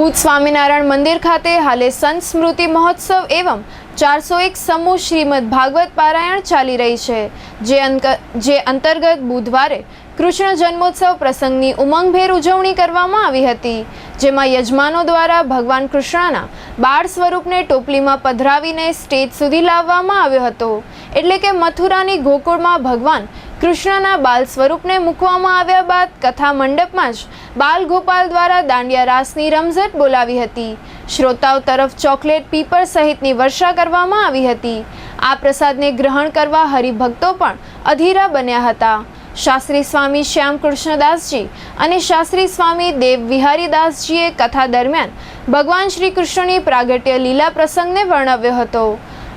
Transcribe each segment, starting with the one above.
ભૂત સ્વામિનારાયણ મંદિર ખાતે હાલે સંત સ્મૃતિ મહોત્સવ એવં ચારસો એક સમૂહ શ્રીમદ ભાગવત પારાયણ ચાલી રહી છે. જે જે અંતર્ગત બુધવારે કૃષ્ણ જન્મોત્સવ પ્રસંગની ઉમંગભેર ઉજવણી કરવામાં આવી હતી. જેમાં યજમાનો દ્વારા ભગવાન કૃષ્ણના બાળ સ્વરૂપને ટોપલીમાં પધરાવીને સ્ટેજ સુધી લાવવામાં આવ્યો હતો. એટલે કે મથુરાની ગોકુળમાં ભગવાન કૃષ્ણના બાલ સ્વરૂપને મૂકવામાં આવ્યા બાદ કથા મંડપમાં જ બાલ ગોપાલ દ્વારા દાંડિયા રાસની રમઝટ બોલાવી હતી. શ્રોતાઓ તરફ ચોકલેટ પીપર સહિતની વર્ષા કરવામાં આવી હતી. આ પ્રસાદને ગ્રહણ કરવા હરિભક્તો પણ અધીરા બન્યા હતા. શાસ્ત્રી સ્વામી શ્યામકૃષ્ણદાસજી અને શાસ્ત્રી સ્વામી દેવ વિહારીદાસજીએ કથા દરમિયાન ભગવાન શ્રી કૃષ્ણની પ્રાગટ્ય લીલા પ્રસંગને વર્ણવ્યો હતો.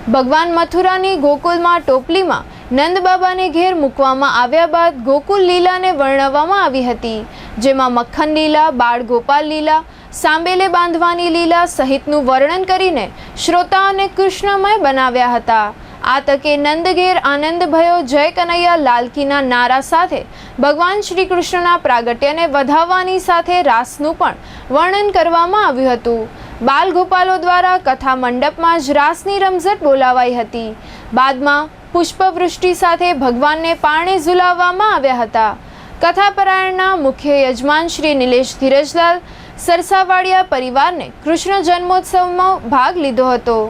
ભગવાન મથુરાની ગોકુલમાં ટોપલીમાં નંદબાબાને ઘેર મૂકવામાં આવ્યા બાદ ગોકુલ લીલાને વર્ણવવામાં આવી હતી, જેમાં મક્ખન લીલા બાળ ગોપાલ લીલા, સાંબેલે બાંધવાની લીલા સહિતનું વર્ણન કરીને શ્રોતાઓને કૃષ્ણમય બનાવ્યા હતા. આ તકે નંદઘેર આનંદ ભયો જય કનૈયા લાલકીના નારા સાથે ભગવાન શ્રી કૃષ્ણના પ્રાગટ્યને વધાવવાની સાથે રાસનું પણ વર્ણન કરવામાં આવ્યું હતું. બાલ ગોપાલો દ્વારા કથા મંડપમાં જ રાસની રમઝટ બોલાવાઈ હતી. બાદમાં પુષ્પવૃષ્ટિ સાથે ભગવાનને પારણે ઝુલાવવામાં આવ્યા હતા. કથાપરાયણના મુખ્ય યજમાન શ્રી નિલેશ ધીરજલાલ સરસાવાડિયા પરિવારને કૃષ્ણ જન્મોત્સવમાં ભાગ લીધો હતો.